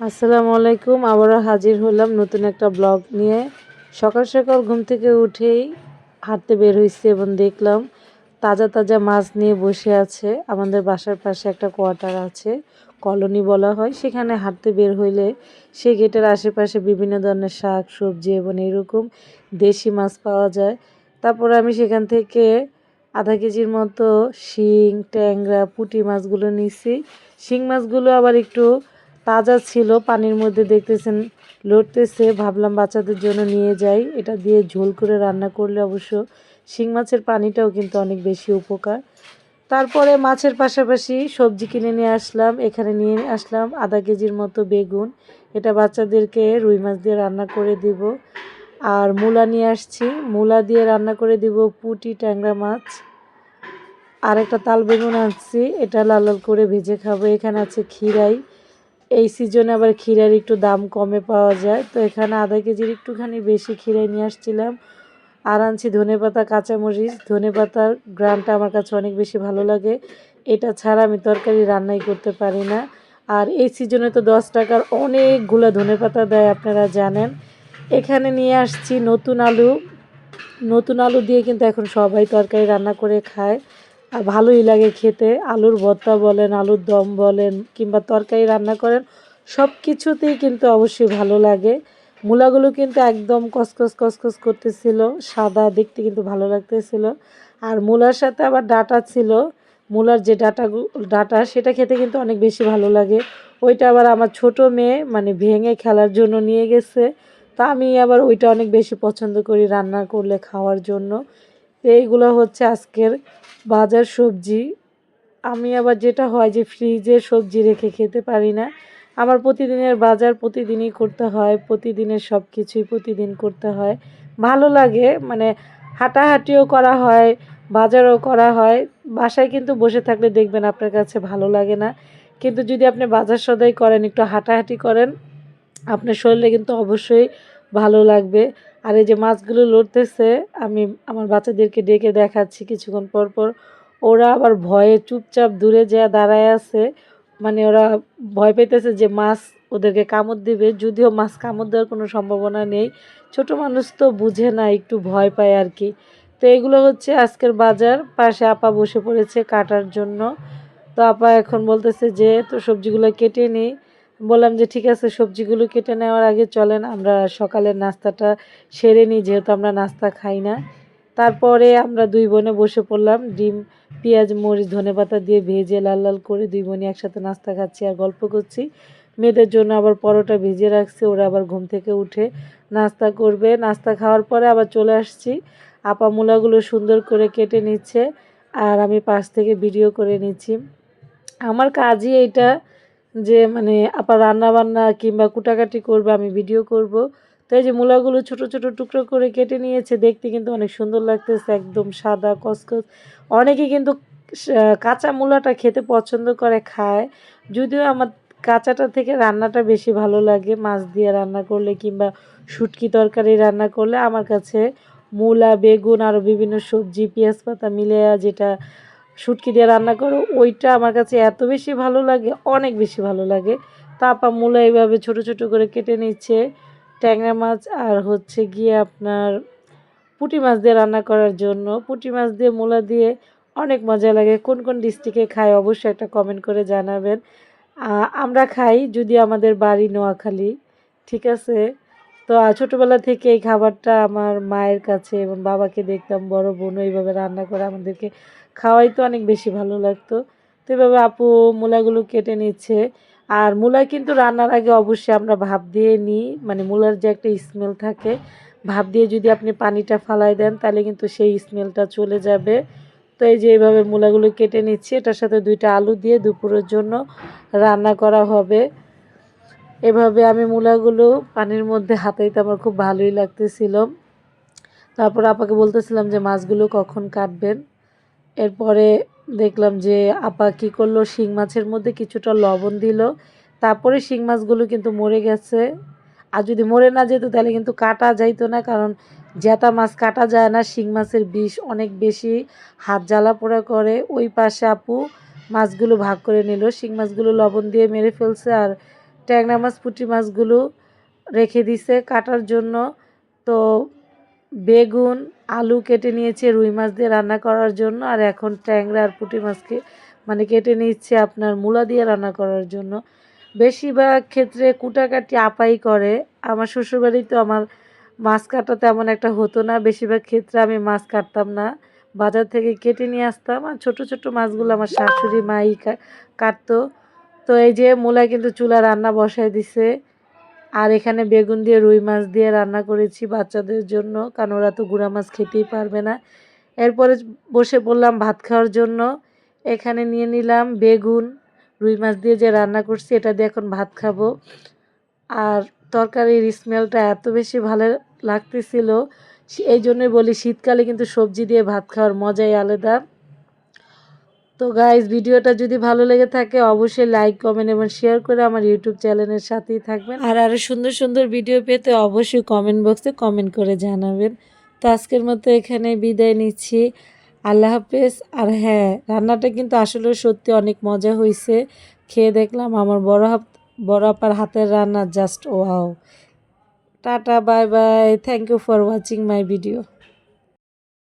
আসসালামু আলাইকুম, আবারও হাজির হলাম নতুন একটা ব্লগ নিয়ে। সকাল সকাল ঘুম থেকে উঠেই হাঁটতে বের হয়েছি এবং দেখলাম তাজা তাজা মাছ নিয়ে বসে আছে। আমাদের বাসার পাশে একটা কোয়ার্টার আছে, কলোনি বলা হয়। সেখানে হাঁটতে বের হইলে সেই গেটের আশেপাশে বিভিন্ন ধরনের শাক, সবজি এবং এরকম দেশি মাছ পাওয়া যায়। তারপরে আমি সেখান থেকে আধা কেজির মতো শিং, ট্যাংরা, পুঁটি মাছগুলো নিছি শিং মাছগুলো আবার একটু তাজা ছিল, পানির মধ্যে দেখতেছেন, লড়তেছে, ভাবলাম বাচ্চাদের জন্য নিয়ে যাই। এটা দিয়ে ঝোল করে রান্না করলে অবশ্য শিং মাছের পানিটাও কিন্তু অনেক বেশি উপকার। তারপরে মাছের পাশাপাশি সবজি কিনে নিয়ে আসলাম, এখানে নিয়ে আসলাম আধা কেজির মতো বেগুন। এটা বাচ্চাদেরকে রুই মাছ দিয়ে রান্না করে দিব। আর মূলা নিয়ে আসছি, মূলা দিয়ে রান্না করে দিব পুটি ট্যাংরা মাছ। আর একটা তাল বেগুন আনছি, এটা লাল লাল করে ভেজে খাব। এখানে আছে খিরাই এই সিজনে আবার ক্ষীরার একটু দাম কমে পাওয়া যায়। তো এখানে আধা কেজির একটুখানি বেশি ক্ষীরাই নিয়ে আসছিলাম। আর আনছি ধনে পাতা কাঁচামরিচ। ধনে পাতার আমার কাছে অনেক বেশি ভালো লাগে। এটা ছাড়া আমি তরকারি রান্নাই করতে পারি না। আর এই সিজনে তো দশ টাকার অনেকগুলো ধনে পাতা দেয়, আপনারা জানেন। এখানে নিয়ে আসছি নতুন আলু। নতুন আলু দিয়ে কিন্তু এখন সবাই তরকারি রান্না করে খায়। ভালোই লাগে খেতে। আলুর ভর্তা বলেন, আলুর দম বলেন, কিংবা তরকারি রান্না করেন সব কিছুতেই কিন্তু অবশ্যই ভালো লাগে। মূলাগুলো কিন্তু একদম কসকস কসকস করতেছিল, সাদা দেখতে কিন্তু ভালো লাগতেছিল। আর মূলার সাথে আবার ডাটা ছিল। মূলার যে ডাটা ডাটা, সেটা খেতে কিন্তু অনেক বেশি ভালো লাগে। ওইটা আবার আমার ছোট মেয়ে মানে ভেঙে খেলার জন্য নিয়ে গেছে। তা আমি আবার ওইটা অনেক বেশি পছন্দ করি রান্না করলে, খাওয়ার জন্য। এইগুলো হচ্ছে আজকের বাজার সবজি। আমি আবার যেটা হয় যে ফ্রিজে সবজি রেখে খেতে পারি না। আমার প্রতিদিনের বাজার প্রতিদিনই করতে হয়, প্রতিদিনের সব কিছুই প্রতিদিন করতে হয়। ভালো লাগে মানে হাঁটাহাঁটিও করা হয়, বাজারও করা হয়। বাসায় কিন্তু বসে থাকলে দেখবেন আপনার কাছে ভালো লাগে না। কিন্তু যদি আপনি বাজার সদাই করেন, একটু হাঁটাহাঁটি করেন, আপনার শরীরে কিন্তু অবশ্যই ভালো লাগবে। আর এই যে মাছগুলো লড়তেছে, আমি আমার বাচ্চাদেরকে ডেকে দেখাচ্ছি কিছুক্ষণ পর পর। ওরা আবার ভয়ে চুপচাপ দূরে যা দাঁড়ায় আছে মানে ওরা ভয় পেতেছে যে মাছ ওদেরকে কামড় দিবে। যদিও মাছ কামড় দেওয়ার কোনো সম্ভাবনা নেই, ছোট মানুষ তো বুঝে না, একটু ভয় পায় আর কি। তো এগুলো হচ্ছে আজকের বাজার। পাশে আপা বসে পড়েছে কাটার জন্য। তো আপা এখন বলতেছে যে তো সবজিগুলো কেটে নিই বললাম যে, ঠিক আছে, সবজিগুলো কেটে নেওয়ার আগে চলেন, আমরা সকালের নাস্তাটা সেরে নিই, যেহেতু আমরা নাস্তা খাই না। তারপরে আমরা দুই বোনে বসে পড়লাম, ডিম, পেঁয়াজ, মরিচ, ধনে পাতা দিয়ে ভেজে লাল লাল করে দুই বোনই একসাথে নাস্তা খাচ্ছি আর গল্প করছি। মেয়েদের জন্য আবার পরোটা ভেজে রাখছি, ওরা আবার ঘুম থেকে উঠে নাস্তা করবে। নাস্তা খাওয়ার পরে আবার চলে আসছি। আপা মূলাগুলো সুন্দর করে কেটে নিচ্ছে আর আমি পাশ থেকে ভিডিও করে নিচ্ছি। আমার কাজই এইটা যে মানে আবার রান্না বান্না কিংবা কুটাকাটি করবে, আমি ভিডিও করব। তো এই যে মূলাগুলো ছোট ছোট টুকরো করে কেটে নিয়েছে, দেখতে কিন্তু অনেক সুন্দর লাগতেছে, একদম সাদা কসকস অনেকে কিন্তু কাঁচা মূলাটা খেতে পছন্দ করে, খায়। যদিও আমার কাঁচাটা থেকে রান্নাটা বেশি ভালো লাগে, মাছ দিয়ে রান্না করলে কিংবা শুটকি তরকারি রান্না করলে আমার কাছে মূলা, বেগুন আরও বিভিন্ন সবজি, পেঁয়াজ পাতা মিলে যেটা শুটকি দিয়ে রান্না করো, ওইটা আমার কাছে এত বেশি ভালো লাগে, অনেক বেশি ভালো লাগে। তাপা মূলা এইভাবে ছোট ছোট করে কেটে নিচ্ছে, ট্যাংরা মাছ আর হচ্ছে গিয়ে আপনার পুঁটি মাছ দিয়ে রান্না করার জন্য। পুঁটি মাছ দিয়ে, মূলা দিয়ে অনেক মজা লাগে। কোন কোন ডিস্ট্রিক্টে খায় অবশ্যই একটা কমেন্ট করে জানাবেন। আমরা খাই যদি আমাদের বাড়ি নোয়াখালী, ঠিক আছে? তো ছোটোবেলা থেকে এই খাবারটা আমার মায়ের কাছে এবং বাবাকে দেখতাম, বড় বোনও এইভাবে রান্না করে আমাদেরকে খাওয়াই তো অনেক বেশি ভালো লাগতো। তো এভাবে আপু মূলাগুলো কেটে নিচ্ছে। আর মূলা কিন্তু রান্নার আগে অবশ্যই আমরা ভাপ দিয়ে নিই। মানে মূলার যে একটা স্মেল থাকে, ভাপ দিয়ে যদি আপনি পানিটা ফালাই দেন, তাহলে কিন্তু সেই স্মেলটা চলে যাবে। তো এই যে এইভাবে মূলাগুলো কেটে নিচ্ছি, এটার সাথে দুইটা আলু দিয়ে দুপুরের জন্য রান্না করা হবে। এভাবে আমি মূলাগুলো পানির মধ্যে হাতাইতে আমার খুব ভালোই লাগতেছিল। তারপর আপাকে বলতেছিলাম যে মাছগুলো কখন কাটবেন। এরপরে দেখলাম যে আপা কী করল? শিং মাছের মধ্যে কিছুটা লবণ দিল। তারপরে শিং মাছগুলো কিন্তু মরে গেছে। আর যদি মরে না যেত তাহলে কিন্তু কাটা যাইতো না, কারণ জ্যাতা মাছ কাটা যায় না, শিং মাছের বিষ অনেক বেশি। হাত জ্বালা পোড়া করে। ওই পাশে আপু মাছগুলো ভাগ করে নিল। শিং মাছগুলো লবণ দিয়ে মেরে ফেলছে আর ট্যাংরা মাছ, পুঁটি মাছগুলো রেখে দিছে কাটার জন্য। তো বেগুন আলু কেটে নিয়েছে, রুই মাছ দিয়ে রান্না করার জন্য, আর এখন ট্যাংরা আর পুঁটি মাছকে মানে কেটে নিচ্ছে আপনার মূলা দিয়ে রান্না করার জন্য। বেশিরভাগ ক্ষেত্রে কুটাকাটি আপাই করে। আমার শ্বশুরবাড়িতে আমার মাছ কাটা তেমন একটা হতো না, বেশিরভাগ ক্ষেত্রে আমি মাছ কাটতাম না। বাজার থেকে কেটে নিয়ে আসতাম, আর ছোটো ছোটো মাছগুলো আমার শাশুড়ি, মাই কাটতো। তো এই যে মূলা কিন্তু চুলা রান্না বসায় দিছে। আর এখানে বেগুন দিয়ে রুই মাছ দিয়ে রান্না করেছি। বাচ্চাদের জন্য। কারণ ওরা তো গুঁড়া মাছ খেতেই পারবে না। এরপরে বসে পড়লাম ভাত খাওয়ার জন্য। এখানে নিয়ে নিলাম বেগুন, রুই মাছ দিয়ে যে রান্না করছি, এটা দিয়ে এখন ভাত খাব। আর তরকারির স্মেলটা এত বেশি ভালো লাগতেছিল এই জন্যই বলি শীতকালে কিন্তু সবজি দিয়ে ভাত খাওয়ার মজাই আলাদা। তো গাইজ ভিডিওটা যদি ভালো লেগে থাকে, অবশ্যই লাইক কমেন্ট এবং শেয়ার করে আমার ইউটিউব চ্যানেলের সাথেই থাকবেন। আর আরও সুন্দর সুন্দর ভিডিও পেতে অবশ্যই কমেন্ট বক্সে কমেন্ট করে জানাবেন। তো আজকের মতো এখানে বিদায় নিচ্ছি। আল্লাহ হাফেজ। আর হ্যাঁ রান্নাটা কিন্তু আসলে সত্যি অনেক মজা হয়েছে খেয়ে দেখলাম আমার বড় হাত বড় আপার হাতের রান্না just wow tata bye bye thank you for watching my video